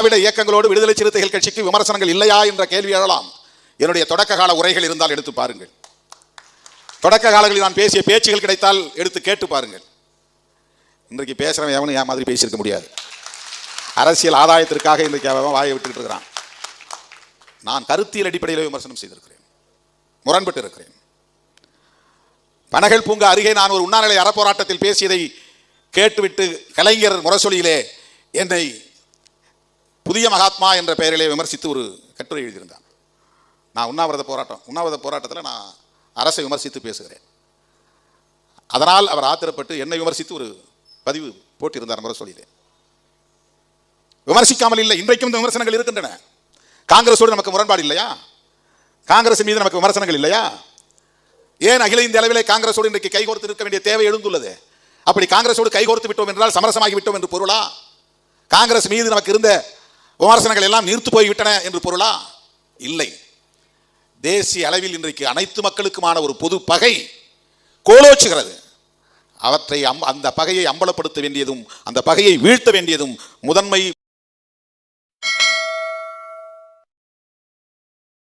திராவிட இயக்கங்களோடு விடுதலை சிறுத்தைகள் கட்சிக்கு விமர்சனங்கள் இல்லையா என்ற கேள்வி எழலாம். என்னுடைய தொடக்க கால உரைகள் இருந்தால் எடுத்து பாருங்கள். தொடக்க காலங்களில் நான் பேசிய பேச்சுகள் கிடைத்தால் எடுத்து கேட்டு பாருங்கள். இன்றைக்கு பேசுகிறவன் எவனும் என் மாதிரி பேசியிருக்க முடியாது. அரசியல் ஆதாயத்திற்காக இன்றைக்கு அவன் வாயை விட்டுக்கிட்டு இருக்கிறான். நான் கருத்தியல் அடிப்படையில் விமர்சனம் செய்திருக்கிறேன். முரண்பட்டு இருக்கிறேன். பனகல் பூங்கா அருகே நான் ஒரு உண்ணாநிலை அறப்போராட்டத்தில் பேசியதை கேட்டுவிட்டு கலைஞர் முரசொலியிலே என்னை புதிய மகாத்மா என்ற பெயரிலே விமர்சித்து ஒரு கட்டுரை எழுதியிருந்தான். நான் உண்ணாவிரத போராட்டம் உண்ணாவிரத போராட்டத்தில் நான் அரசை விமர்சித்து பேசுகிறேன். அதனால் அவர் ஆத்திரப்பட்டு என்னை விமர்சித்து ஒரு பதிவு போட்டிருந்தார் முறை முரசொலியிலே விமர்சிக்காமல் இல்லை இன்றைக்கும் இந்த விமர்சனங்கள் இருக்கின்றன. காங்கிரஸோடு நமக்கு முரண்பாடு இல்லையா? காங்கிரஸ் மீது நமக்கு விமர்சனங்கள் இல்லையா? ஏன் அகில இந்திய அளவிலே காங்கிரஸோடு இன்றைக்கு கைகோர்த்து இருக்க வேண்டிய தேவை எழுந்துள்ளது? அப்படி காங்கிரஸோடு கைகோர்த்து விட்டோம் என்றால் சமரசமாகி விட்டோம் என்று பொருளா? காங்கிரஸ் மீது நமக்கு இருந்த விமர்சனங்கள் எல்லாம் நீர்த்து போய்விட்டன என்று பொருளா? இல்லை. தேசிய அளவில் இன்றைக்கு அனைத்து மக்களுக்குமான ஒரு பொது பகை கோலோச்சுகிறது. அவற்றை அம் அந்த பகையை அம்பலப்படுத்த வேண்டியதும் அந்த பகையை வீழ்த்த வேண்டியதும் முதன்மை